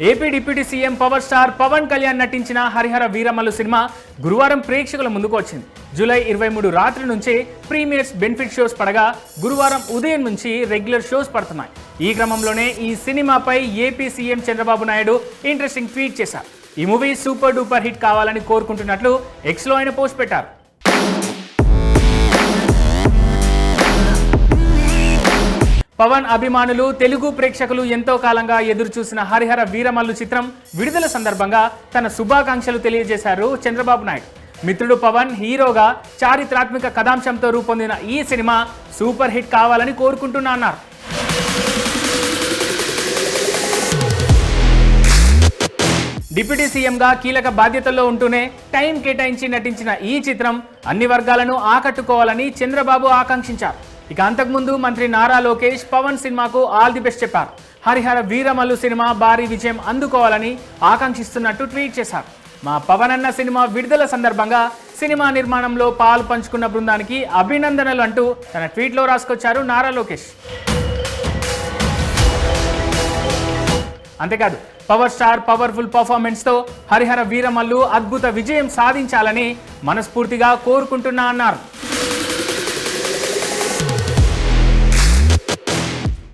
AP deputy CM power star Pawan Kalyan నటించిన Harihara Veeramallu cinema గురువారం ప్రేక్షకుల ముందుకు వచ్చింది. జూలై ఇరవై మూడు రాత్రి నుంచి ప్రీమియర్స్ బెనిఫిట్ షోస్ పడగా గురువారం ఉదయం నుంచి రెగ్యులర్ షోస్ పడుతున్నాయి. ఈ క్రమంలోనే ఈ సినిమాపై AP CM Chandrababu Naidu interesting tweet చేశారు. ఈ మూవీ సూపర్ డూపర్ హిట్ కావాలని కోరుకుంటున్నట్లు ఎక్స్లో ఆయన పోస్ట్ పెట్టారు. పవన్ అభిమానులు తెలుగు ప్రేక్షకులు ఎంతో కాలంగా ఎదురుచూసిన హరిహర వీరమల్లు చిత్రం విడుదల సందర్భంగా తన శుభాకాంక్షలు తెలియజేశారు చంద్రబాబు నాయుడు. మిత్రుడు పవన్ హీరోగా చారిత్రాత్మక కథాంశంతో రూపొందిన ఈ సినిమా సూపర్ హిట్ కావాలని కోరుకుంటున్నా అన్నారు. డిప్యూటీ సీఎంగా కీలక బాధ్యతల్లో ఉంటూనే టైం కేటాయించి నటించిన ఈ చిత్రం అన్ని వర్గాలను ఆకట్టుకోవాలని చంద్రబాబు ఆకాంక్షించారు. ఇక అంతకుముందు మంత్రి నారా లోకేష్ పవన్ సినిమాకు ఆల్ ది బెస్ట్ చెప్పారు. హరిహర వీరమల్లు సినిమా భారీ విజయం అందుకోవాలని ఆకాంక్షిస్తున్నట్టు ట్వీట్ చేశారు. మా పవన్ అన్న సినిమా విడుదల సందర్భంగా సినిమా నిర్మాణంలో పాలు పంచుకున్న బృందానికి అభినందనలు అంటూ తన ట్వీట్లో రాసుకొచ్చారు నారా లోకేష్. అంతేకాదు పవర్ స్టార్ పవర్ఫుల్ పర్ఫార్మెన్స్తో హరిహర వీరమల్లు అద్భుత విజయం సాధించాలని మనస్ఫూర్తిగా కోరుకుంటున్నా అన్నారు.